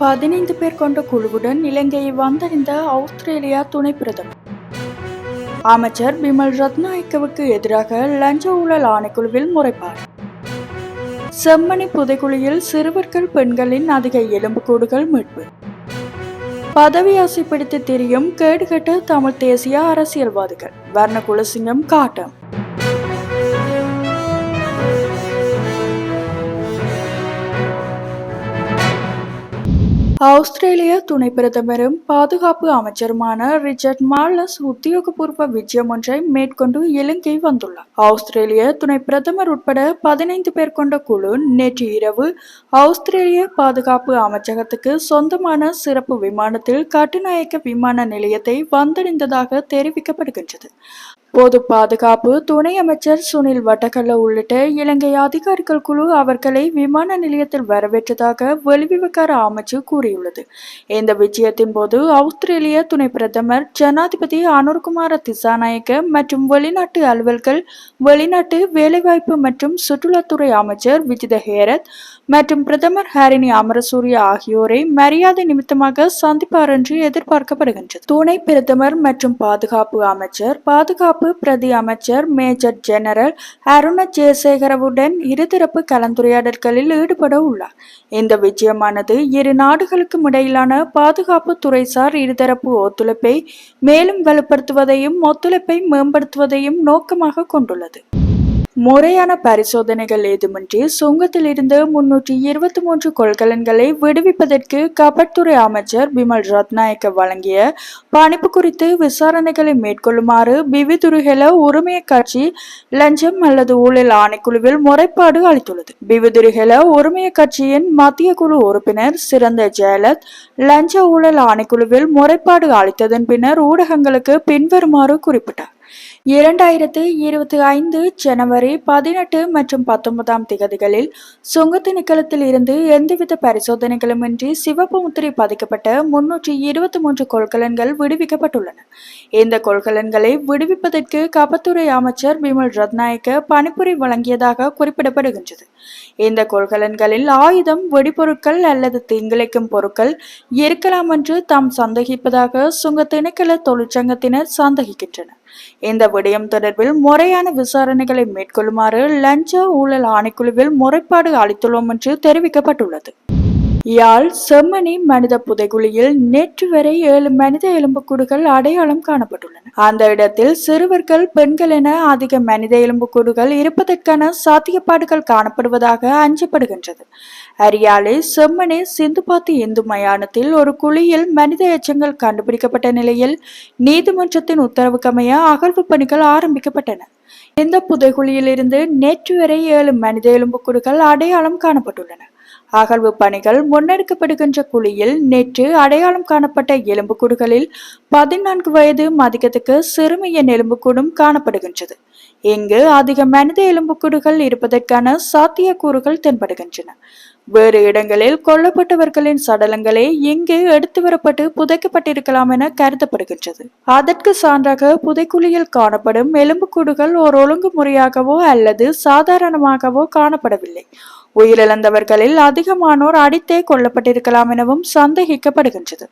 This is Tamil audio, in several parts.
பதினைந்து பேர் கொண்ட குழுவுடன் இலங்கையை வந்தடைந்த ஆஸ்திரேலியா துணை பிரதமர். அமைச்சர் பிமல் ரத்நாயக்கவுக்கு எதிராக லஞ்ச ஊழல் ஆணைக்குழுவில் முறைப்பாடு. செம்மணி புதைக்குழியில் சிறுவர்கள் பெண்களின் அதிக எலும்புக்கூடுகள் மீட்பு. பதவி ஆசை பிடித்து திரியும் கேடுகட்ட தமிழ் தேசிய அரசியல்வாதிகள். வர்ணகுலசிங்கம் காட்டம். ஆஸ்திரேலிய துணை பிரதமரும் பாதுகாப்பு அமைச்சருமான ரிச்சர்ட் மார்லஸ் உத்தியோகபூர்வ விஜயம் ஒன்றை மேற்கொண்டு இலங்கை வந்துள்ளார். ஆஸ்திரேலிய துணை பிரதமர் உட்பட பதினைந்து பேர் கொண்ட குழு நேற்று இரவு ஆஸ்திரேலிய பாதுகாப்பு அமைச்சகத்துக்கு சொந்தமான சிறப்பு விமானத்தில் கட்டுநாயக்க விமான நிலையத்தை வந்தடைந்ததாக தெரிவிக்கப்படுகின்றது. பொது பாதுகாப்பு துணை அமைச்சர் சுனில் வட்டக்கல்ல உள்ளிட்ட இலங்கை அதிகாரிகள் குழு அவர்களை விமான நிலையத்தில் வரவேற்றதாக வெளிவிவகார அமைச்சு கூறியுள்ளது. இந்த விஜயத்தின் போது ஆஸ்திரேலிய துணை பிரதமர் ஜனாதிபதி அனுர்குமார திசாநாயக்க மற்றும் வெளிநாட்டு அலுவல்கள் வெளிநாட்டு வேலைவாய்ப்பு மற்றும் சுற்றுலாத்துறை அமைச்சர் விஜித ஹேரத் மற்றும் பிரதமர் ஹாரினி அமரசூரிய ஆகியோரை மரியாதை நிமித்தமாக சந்திப்பார் என்று எதிர்பார்க்கப்படுகின்றது. துணை பிரதமர் மற்றும் பாதுகாப்பு அமைச்சர் பாதுகாப்பு பிரதி அமைச்சர் மேஜர் ஜெனரல் அருண ஜெயசேகரவுடன் இருதரப்பு கலந்துரையாடல்களில் ஈடுபட உள்ளார். இந்த விஜயமானது இரு நாடுகளுக்கும் இடையிலான பாதுகாப்பு துறைசார் இருதரப்பு ஒத்துழைப்பை மேலும் வலுப்படுத்துவதையும் ஒத்துழைப்பை மேம்படுத்துவதையும் நோக்கமாக கொண்டுள்ளது. முறையான பரிசோதனைகள் ஏதுமின்றி சுங்கத்திலிருந்து முன்னூற்றி இருபத்தி மூன்று கொள்கலன்களை விடுவிப்பதற்கு கபட்துறை அமைச்சர் பிமல் ரத்நாயக்க வழங்கிய பணிப்பு குறித்து விசாரணைகளை மேற்கொள்ளுமாறு பிவிதுருகெல உரிமைய கட்சி லஞ்சம் அல்லது ஊழல் ஆணைக்குழுவில் முறைப்பாடு அளித்துள்ளது. பிவிதுருகெல உரிமைய கட்சியின் மத்திய குழு உறுப்பினர் சிறந்த ஜெயலத் லஞ்ச ஊழல் ஆணைக்குழுவில் முறைப்பாடு அளித்ததன் பின்னர் ஊடகங்களுக்கு பின்வருமாறு குறிப்பிட்டார். இரண்டாயிரத்து இருபத்தி ஐந்து ஜனவரி பதினெட்டு மற்றும் பத்தொன்பதாம் திகதிகளில் சுங்க திணைக்களத்தில் இருந்து எந்தவித பரிசோதனைகளுமின்றி சிவப்பு முத்திரை பதிக்கப்பட்ட முன்னூற்றி இருபத்தி மூன்று கொள்கலன்கள் விடுவிக்கப்பட்டுள்ளன. இந்த கொள்கலன்களை விடுவிப்பதற்கு கபத்துறை அமைச்சர் பிமல் ரத்நாயக்க பணிப்புரை வழங்கியதாக குறிப்பிடப்படுகின்றது. இந்த கொள்கலன்களில் ஆயுதம் வெடிபொருட்கள் அல்லது தீங்கிழைக்கும் பொருட்கள் இருக்கலாம் என்று தாம் சந்தேகிப்பதாக சுங்க திணைக்கள தொழிற்சங்கத்தினர் சந்தேகிக்கின்றனர். இந்த விடயம் தொடர்பில் முறையான விசாரணைகளை மேற்கொள்ளுமாறு லஞ்ச ஊழல் ஆணைக்குழுவில் முறைப்பாடு அளித்துள்ளோம் என்று தெரிவிக்கப்பட்டுள்ளது. யாழ் செம்மணி மனித புதைகுழியில் நேற்று வரை ஏழு மனித எலும்புக்கூடுகள் அடையாளம் காணப்பட்டுள்ளன. அந்த இடத்தில் சிறுவர்கள் பெண்கள் என அதிக மனித எலும்புக்கூடுகள் இருப்பதற்கான சாத்தியப்பாடுகள் காணப்படுவதாக அஞ்சப்படுகின்றது. அரியாலை செம்மணி சிந்துபாத்தி இந்து மயானத்தில் ஒரு குழியில் மனித எச்சங்கள் கண்டுபிடிக்கப்பட்ட நிலையில் நீதிமன்றத்தின் உத்தரவுக்கமைய அகழ்வு பணிகள் ஆரம்பிக்கப்பட்டன. இந்த புதைகுழியிலிருந்து நேற்று வரை ஏழு மனித எலும்புக்கூடுகள் அடையாளம் காணப்பட்டுள்ளன. அகழ்வு பணிகள் முன்னெடுக்கப்படுகின்ற குழியில் நேற்று அடையாளம் காணப்பட்ட எலும்புக்கூடுகளில் பதினான்கு வயது மதிக்கத்துக்கு சிறுமியின் எலும்புக்கூடும் காணப்படுகின்றது. இங்கு அதிக மனித எலும்புக்கூடுகள் இருப்பதற்கான சாத்தியக்கூறுகள் தென்படுகின்றன. வேறு இடங்களில் கொல்லப்பட்டவர்களின் சடலங்களே இங்கு எடுத்து வரப்பட்டு புதைக்கப்பட்டிருக்கலாம் என கருதப்படுகின்றது. அதற்கு சான்றாக புதைக்குழியில் காணப்படும் எலும்புக்கூடுகள் ஓர் ஒழுங்குமுறையாகவோ அல்லது சாதாரணமாகவோ காணப்படவில்லை. உயிரிழந்தவர்களில் அதிகமானோர் அடித்தே கொல்லப்பட்டிருக்கலாம் எனவும் சந்தேகிக்கப்படுகின்றது.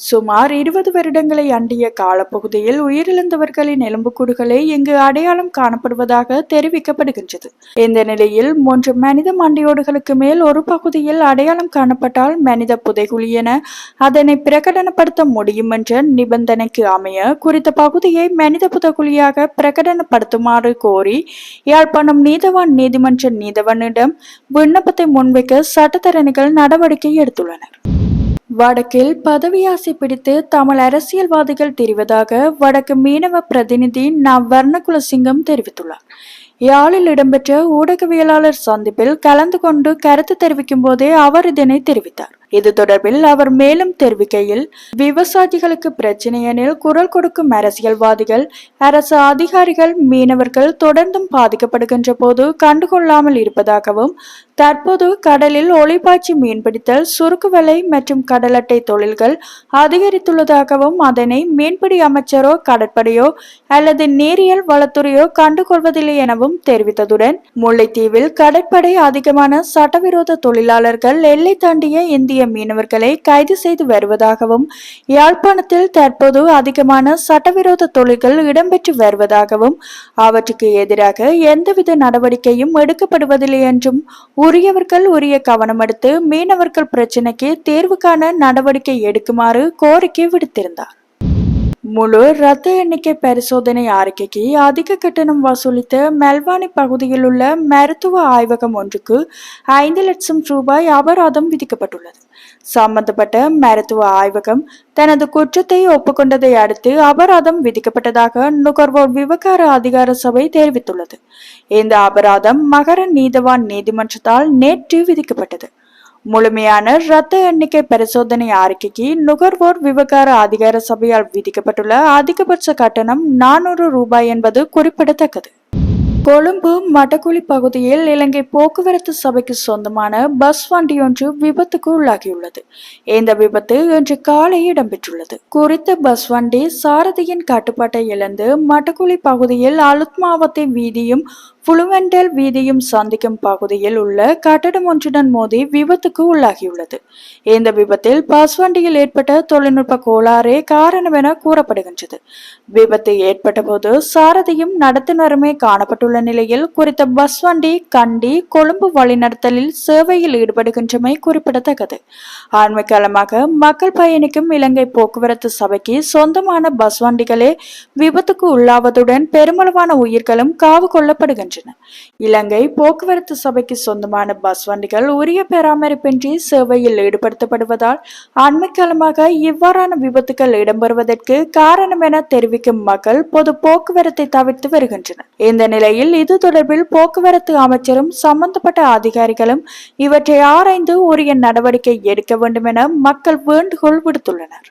சுமார் இருபது வருடங்களை அண்டிய காலப்பகுதியில் உயிரிழந்தவர்களின் எலும்புக்கூடுகளே இங்கு அடையாளம் காணப்படுவதாக தெரிவிக்கப்படுகின்றது. இந்த நிலையில் மூன்று மனித மண்டையோடுகளுக்கு மேல் ஒரு பகுதியில் அடையாளம் காணப்பட்டால் மனித புதைகுழி என அதனை பிரகடனப்படுத்த முடியும் என்ற நிபந்தனைக்கு அமைய குறித்த பகுதியை மனித புதைகுழியாக பிரகடனப்படுத்துமாறு கோரி யாழ்ப்பாணம் நீதவான் நீதிமன்ற நீதவனிடம் விண்ணப்பத்தை முன்வைக்க சட்டத்தரணிகள் நடவடிக்கை எடுத்துள்ளனர். வடக்கில் பதவி ஆசை பிடித்து தமிழ் அரசியல்வாதிகள் தெரிவதாக வடக்கு மீனவ பிரதிநிதி ந வர்ணகுலசிங்கம் தெரிவித்துள்ளார். யாழில் இடம்பெற்ற ஊடகவியலாளர் சந்திப்பில் கலந்து கொண்டு கருத்து தெரிவிக்கும் போதே அவர் இதனை தெரிவித்தார். இது தொடர்பில் அவர் மேலும் தெரிவிக்கையில் விவசாயிகளுக்கு பிரச்சனை எனில் குரல் கொடுக்கும் அரசியல்வாதிகள் அரசு அதிகாரிகள் மீனவர்கள் தொடர்ந்தும் பாதிக்கப்படுகின்ற போது கண்டுகொள்ளாமல் இருப்பதாகவும் தற்போது கடலில் ஒளிபாய்ச்சி மீன்பிடித்தல் சுருக்கு வலை மற்றும் கடல் அட்டை தொழில்கள் அதிகரித்துள்ளதாகவும் அதனை மீன்பிடி அமைச்சரோ கடற்படையோ அல்லது நீரியல் வளத்துறையோ கண்டுகொள்வதில்லை எனவும் தெரிவித்ததுடன் முல்லைத்தீவில் கடற்படை அதிகமான சட்டவிரோத தொழிலாளர்கள் எல்லை தாண்டிய இந்திய இந்திய மீனவர்களை கைது செய்து வருவதாகவும் யாழ்ப்பாணத்தில் தற்போது அதிகமான சட்டவிரோத தொழில்கள் இடம்பெற்று வருவதாகவும் அவற்றுக்கு எதிராக எந்தவித நடவடிக்கையும் எடுக்கப்படுவதில்லை என்றும் உரியவர்கள் உரிய கவனம் எடுத்து மீனவர்கள் பிரச்சினைக்கு தீர்வு காண நடவடிக்கை எடுக்குமாறு கோரிக்கை விடுத்திருந்தார். முழு இரத்த எண்ணிக்கை பரிசோதனை அறிக்கைக்கு அதிக கட்டணம் வசூலித்த மெல்வானி பகுதியில் உள்ள மருத்துவ ஆய்வகம் ஒன்றுக்கு ஐந்து லட்சம் ரூபாய் அபராதம் விதிக்கப்பட்டுள்ளது. சம்பந்தப்பட்ட மருத்துவ ஆய்வகம் தனது குற்றத்தை ஒப்புக்கொண்டதை அடுத்து அபராதம் விதிக்கப்பட்டதாக நுகர்வோர் விவகார அதிகார சபை தெரிவித்துள்ளது. இந்த அபராதம் மகர நீதவான் நீதிமன்றத்தால் நேற்று விதிக்கப்பட்டது. முழுமையான இரத்த எண்ணிக்கை பரிசோதனை அறிக்கைக்கு நுகர்வோர் விவகார அதிகார சபையால் விதிக்கப்பட்டுள்ள அதிகபட்ச கட்டணம் நானூறு ரூபாய் என்பது குறிப்பிடத்தக்கது. கொழும்பு மடக்குழி பகுதியில் இலங்கை போக்குவரத்து சபைக்கு சொந்தமான பஸ் வண்டி ஒன்று விபத்துக்கு உள்ளாகியுள்ளது. இந்த விபத்து இன்று காலை இடம்பெற்றுள்ளது. குறித்த பஸ் வண்டி சாரதியின் கட்டுப்பாட்டை இழந்து மடக்குழி பகுதியில் அலுத்மாவத்தை வீதியும் புளுவெண்டல் வீதியும் சந்திக்கும் பகுதியில் உள்ள கட்டடம் ஒன்றுடன் மோதி விபத்துக்கு உள்ளாகியுள்ளது. இந்த விபத்தில் பஸ் வண்டியில் ஏற்பட்ட தொழில்நுட்ப கோளாறே காரணம் என கூறப்படுகின்றது. விபத்து ஏற்பட்ட போது சாரதியும் நடத்துனருமே காணப்பட்டுள்ள நிலையில் குறித்த பஸ் வண்டி கண்டி கொழும்பு வழிநடத்தலில் சேவையில் ஈடுபடுகின்றமை குறிப்பிடத்தக்கது. ஆண்மைக்காலமாக மக்கள் பயணிக்கும் இலங்கை போக்குவரத்து சபைக்கு சொந்தமான பஸ் வண்டிகளே விபத்துக்கு உள்ளாவதுடன் பெருமளவான உயிர்களும் காவு கொள்ளப்படுகின்றன. இலங்கை போக்குவரத்து சபைக்கு சொந்தமான பஸ் வண்டிகள் உரிய பராமரிப்பின்றி சேவையில் ஈடுபடுத்தப்படுவதால் அண்மை காலமாக இவ்வாறான விபத்துகள் இடம்பெறுவதற்கு காரணம் என தெரிவிக்கும் மக்கள் பொது போக்குவரத்தை தவிர்த்து வருகின்றனர். இந்த நிலையில் இது தொடர்பில் போக்குவரத்து அமைச்சரும் சம்பந்தப்பட்ட அதிகாரிகளும் இவற்றை ஆராய்ந்து உரிய நடவடிக்கை எடுக்க வேண்டும் என மக்கள் வேண்டுகோள் விடுத்துள்ளனர்.